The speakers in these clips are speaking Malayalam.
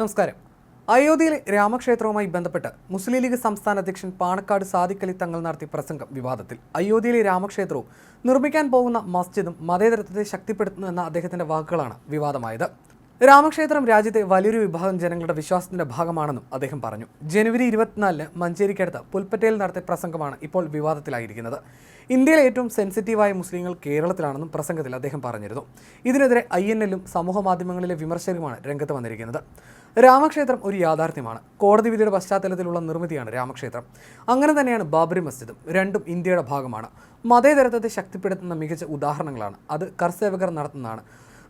നമസ്കാരം. അയോധ്യയിലെ രാമക്ഷേത്രവുമായി ബന്ധപ്പെട്ട് മുസ്ലിം ലീഗ് സംസ്ഥാന അധ്യക്ഷൻ പാണക്കാട് സാദിഖലി തങ്ങൾ നടത്തിയ പ്രസംഗം വിവാദത്തിൽ. അയോധ്യയിലെ രാമക്ഷേത്രവും നിർമ്മിക്കാൻ പോകുന്ന മസ്ജിദും മതേതരത്വത്തെ ശക്തിപ്പെടുത്തുന്നു എന്ന അദ്ദേഹത്തിന്റെ വാക്കുകളാണ് വിവാദമായത്. രാമക്ഷേത്രം രാജ്യത്തെ വലിയൊരു വിഭാഗം ജനങ്ങളുടെ വിശ്വാസത്തിന്റെ ഭാഗമാണെന്നും അദ്ദേഹം പറഞ്ഞു. ജനുവരി ഇരുപത്തിനാലിന് മഞ്ചേരിക്കടുത്ത് പുൽപ്പറ്റയിൽ നടത്തിയ പ്രസംഗമാണ് ഇപ്പോൾ വിവാദത്തിലായിരിക്കുന്നത്. ഇന്ത്യയിലെ ഏറ്റവും സെൻസിറ്റീവായ മുസ്ലിങ്ങൾ കേരളത്തിലാണെന്നും പ്രസംഗത്തിൽ അദ്ദേഹം പറഞ്ഞിരുന്നു. ഇതിനെതിരെ ഐ എൻ എല്ലും സമൂഹ മാധ്യമങ്ങളിലെ വിമർശകരുമാണ് രംഗത്ത് വന്നിരിക്കുന്നത്. രാമക്ഷേത്രം ഒരു യാഥാർത്ഥ്യമാണ്. കോടതി വിധിയുടെ പശ്ചാത്തലത്തിലുള്ള നിർമ്മിതിയാണ് രാമക്ഷേത്രം. അങ്ങനെ തന്നെയാണ് ബാബറി മസ്ജിദും. രണ്ടും ഇന്ത്യയുടെ ഭാഗമാണ്. മതേതരത്വത്തെ ശക്തിപ്പെടുത്തുന്ന മികച്ച ഉദാഹരണങ്ങളാണ്. അത് കർസേവകർ നടത്തുന്നതാണ്.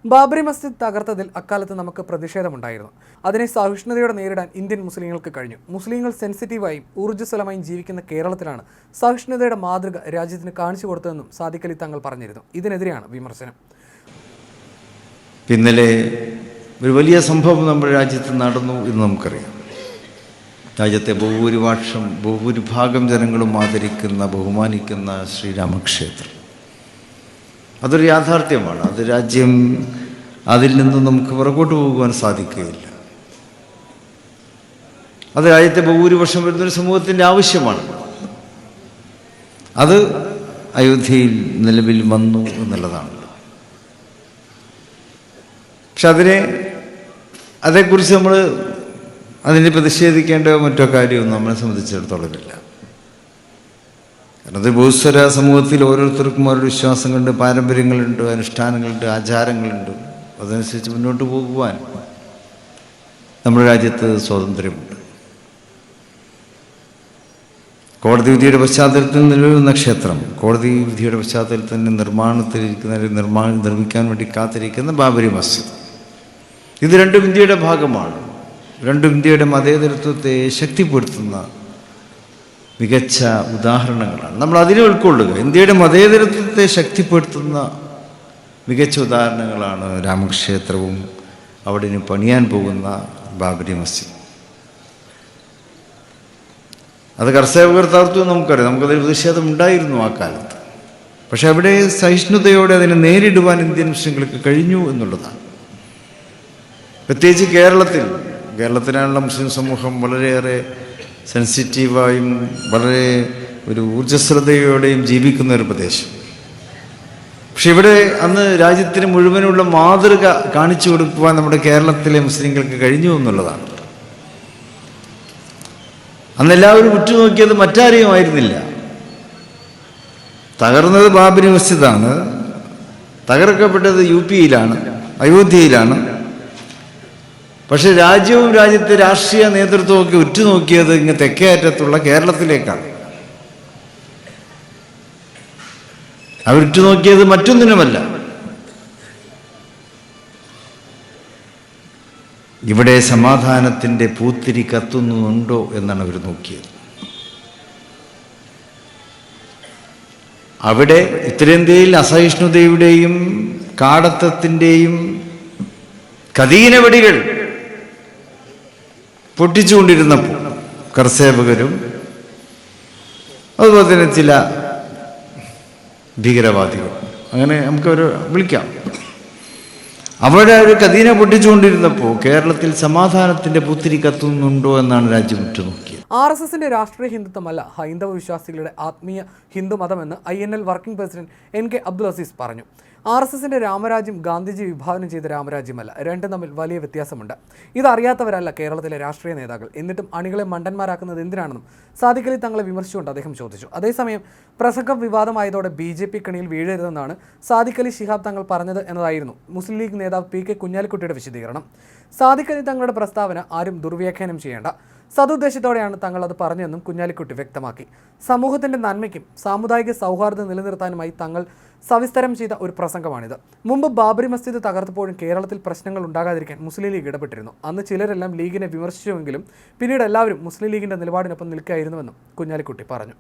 ബാബറി മസ്ജിദ് തകർത്തതിൽ അക്കാലത്ത് നമുക്ക് പ്രതിഷേധമുണ്ടായിരുന്നു. അതിനെ സഹിഷ്ണുതയോടെ നേരിടാൻ ഇന്ത്യൻ മുസ്ലിങ്ങൾക്ക് കഴിഞ്ഞു. മുസ്ലിങ്ങൾ സെൻസിറ്റീവായും ഊർജസ്വലമായും ജീവിക്കുന്ന കേരളത്തിലാണ് സഹിഷ്ണുതയുടെ മാതൃക രാജ്യത്തിന് കാണിച്ചു കൊടുത്തതെന്നും സാദിഖലി തങ്ങൾ പറഞ്ഞിരുന്നു. ഇതിനെതിരെയാണ് വിമർശനം. ഇന്നലെ ഒരു വലിയ സംഭവം നമ്മുടെ രാജ്യത്ത് നടന്നു എന്ന് നമുക്കറിയാം. രാജ്യത്തെ ബഹുഭൂരിപക്ഷം ബഹുഭൂരിഭാഗം ജനങ്ങളും ആദരിക്കുന്ന ബഹുമാനിക്കുന്ന ശ്രീരാമക്ഷേത്രം. അതൊരു യാഥാർത്ഥ്യമാണ്. അത് രാജ്യം അതിൽ നിന്നും നമുക്ക് പുറകോട്ട് പോകുവാൻ സാധിക്കുകയില്ല. അത് രാജ്യത്തെ ബഹുഭൂരിപക്ഷം വരുന്നൊരു സമൂഹത്തിന്റെ ആവശ്യമാണ്. അത് അയോധ്യയിൽ നിലവിൽ വന്നു എന്നുള്ളതാണ്. പക്ഷെ അതിനെ അതേക്കുറിച്ച് നമ്മൾ അതിനെ പ്രതിഷേധിക്കേണ്ട മറ്റോ കാര്യമൊന്നും നമ്മളെ സംബന്ധിച്ചിടത്തോളം ഇല്ല. കാരണം അത് ഭൂസ്വര സമൂഹത്തിൽ ഓരോരുത്തർക്കും ഓരോ വിശ്വാസങ്ങളുണ്ട് പാരമ്പര്യങ്ങളുണ്ട് അനുഷ്ഠാനങ്ങളുണ്ട് ആചാരങ്ങളുണ്ട്. അതനുസരിച്ച് മുന്നോട്ട് പോകുവാൻ നമ്മുടെ രാജ്യത്ത് സ്വാതന്ത്ര്യമുണ്ട്. കോടതി വിധിയുടെ പശ്ചാത്തലത്തിൽ നിലവിലുന്ന ക്ഷേത്രം കോടതി വിധിയുടെ പശ്ചാത്തലത്തിൽ തന്നെ നിർമ്മാണത്തിലിരിക്കുന്ന നിർമ്മാണം നിർമ്മിക്കാൻ വേണ്ടി കാത്തിരിക്കുന്ന ബാബരി മസ്ജിദ്. ഇത് രണ്ടും ഇന്ത്യയുടെ ഭാഗമാണ്. രണ്ടും ഇന്ത്യയുടെ മതേതരത്വത്തെ ശക്തിപ്പെടുത്തുന്ന മികച്ച ഉദാഹരണങ്ങളാണ്. നമ്മൾ അതിനെ ഉൾക്കൊള്ളുക. ഇന്ത്യയുടെ മതേതരത്വത്തെ ശക്തിപ്പെടുത്തുന്ന മികച്ച ഉദാഹരണങ്ങളാണ് രാമക്ഷേത്രവും അവിടെ ഇനി പണിയാൻ പോകുന്ന ബാബരി മസ്ജിദ്. അത് കർഷകർ തകർത്തു നമുക്കറിയാം. നമുക്കതിൽ പ്രതിഷേധം ഉണ്ടായിരുന്നു ആ കാലത്ത്. പക്ഷെ അവിടെ സഹിഷ്ണുതയോടെ അതിനെ നേരിടുവാൻ ഇന്ത്യൻ മുസ്ലിങ്ങൾക്ക് കഴിഞ്ഞു എന്നുള്ളതാണ്. പ്രത്യേകിച്ച് കേരളത്തിൽ കേരളത്തിനാണുള്ള മുസ്ലിം സമൂഹം വളരെയേറെ സെൻസിറ്റീവായും വളരെ ഒരു ഊർജസ്വലതയോടെയും ജീവിക്കുന്ന ഒരു പ്രദേശം. പക്ഷെ ഇവിടെ അന്ന് രാജ്യത്തിന് മുഴുവനുള്ള മാതൃക കാണിച്ചു കൊടുക്കുവാൻ നമ്മുടെ കേരളത്തിലെ മുസ്ലിങ്ങൾക്ക് കഴിഞ്ഞു എന്നുള്ളതാണ്. അന്ന് എല്ലാവരും ഉറ്റുനോക്കിയത് മറ്റാരെയും ആയിരുന്നില്ല. തകർന്നത് ബാബരി മസ്ജിദാണ് തകർക്കപ്പെട്ടത് യു പിയിലാണ് അയോധ്യയിലാണ് പക്ഷെ രാജ്യവും രാജ്യത്തെ രാഷ്ട്രീയ നേതൃത്വവും ഒക്കെ ഉറ്റുനോക്കിയത് ഇങ്ങ് തെക്കേ അറ്റത്തുള്ള കേരളത്തിലേക്കാണ്. അവരുറ്റുനോക്കിയത് മറ്റൊന്നിനുമല്ല. ഇവിടെ സമാധാനത്തിന്റെ പൂത്തിരി കത്തുന്നുണ്ടോ എന്നാണ് അവർ നോക്കിയത്. അവിടെ ഉത്തരേന്ത്യയിൽ അസഹിഷ്ണുതയുടെയും കാടത്തത്തിന്റെയും കദീനവടികൾ പൊട്ടിച്ചുകൊണ്ടിരുന്നപ്പോൾ കർസേവകരും അതുപോലെ തന്നെ ചില ഭീകരവാദികൾ അങ്ങനെ നമുക്കൊരു വിളിക്കാം. അവരുടെ ഒരു കദീന പൊട്ടിച്ചുകൊണ്ടിരുന്നപ്പോൾ കേരളത്തിൽ സമാധാനത്തിന്റെ പുത്തിരി കത്തുന്നുണ്ടോ എന്നാണ് രാജ്യം ഉറ്റുനോക്കിയത്. ആർ എസ് എസിന്റെ രാഷ്ട്രീയ ഹിന്ദുത്വമല്ല ഹൈന്ദവ വിശ്വാസികളുടെ ആത്മീയ Hindu മതമെന്ന് I N L working president N K Abdul Aziz പറഞ്ഞു. ആർ എസ് എസിന്റെ രാമരാജ്യം ഗാന്ധിജി വിഭാവനം ചെയ്ത രാമരാജ്യമല്ല രണ്ടും തമ്മിൽ വലിയ വ്യത്യാസമുണ്ട്. ഇതറിയാത്തവരല്ല കേരളത്തിലെ രാഷ്ട്രീയ നേതാക്കൾ. എന്നിട്ടും അണികളെ മണ്ടന്മാരാക്കുന്നത് എന്തിനാണെന്നും അലി തങ്ങളെ വിമർശിച്ചുകൊണ്ട് അദ്ദേഹം ചോദിച്ചു. അതേസമയം പ്രസംഗം വിവാദമായതോടെ ബി ജെ പി കണിയിൽ വീഴരുതെന്നാണ് സാദിഖലി ശിഹാബ് തങ്ങൾ പറഞ്ഞത് എന്നതായിരുന്നു മുസ്ലിം ലീഗ് നേതാവ് പി കെ കുഞ്ഞാലിക്കുട്ടിയുടെ വിശദീകരണം. സാദിഖലി തങ്ങളുടെ പ്രസ്താവന ആരും ദുർവ്യാഖ്യാനം ചെയ്യേണ്ട. സതുദ്ദേശത്തോടെയാണ് തങ്ങൾ അത് പറഞ്ഞതെന്നും കുഞ്ഞാലിക്കുട്ടി വ്യക്തമാക്കി. സമൂഹത്തിന്റെ നന്മയ്ക്കും സാമുദായിക സൗഹാർദ്ദം നിലനിർത്താനുമായി തങ്ങൾ സവിസ്തരം ചെയ്ത ഒരു പ്രസംഗമാണിത്. മുമ്പ് ബാബറി മസ്ജിദ് തകർത്തപ്പോഴും കേരളത്തിൽ പ്രശ്നങ്ങൾ ഉണ്ടാകാതിരിക്കാൻ മുസ്ലിം ലീഗ് ഇടപെട്ടിരുന്നു. അന്ന് ചിലരെല്ലാം ലീഗിനെ വിമർശിച്ചുവെങ്കിലും പിന്നീട് എല്ലാവരും മുസ്ലിം ലീഗിന്റെ നിലപാടിനൊപ്പം നിൽക്കുകയായിരുന്നുവെന്നും കുഞ്ഞാലിക്കുട്ടി പറഞ്ഞു.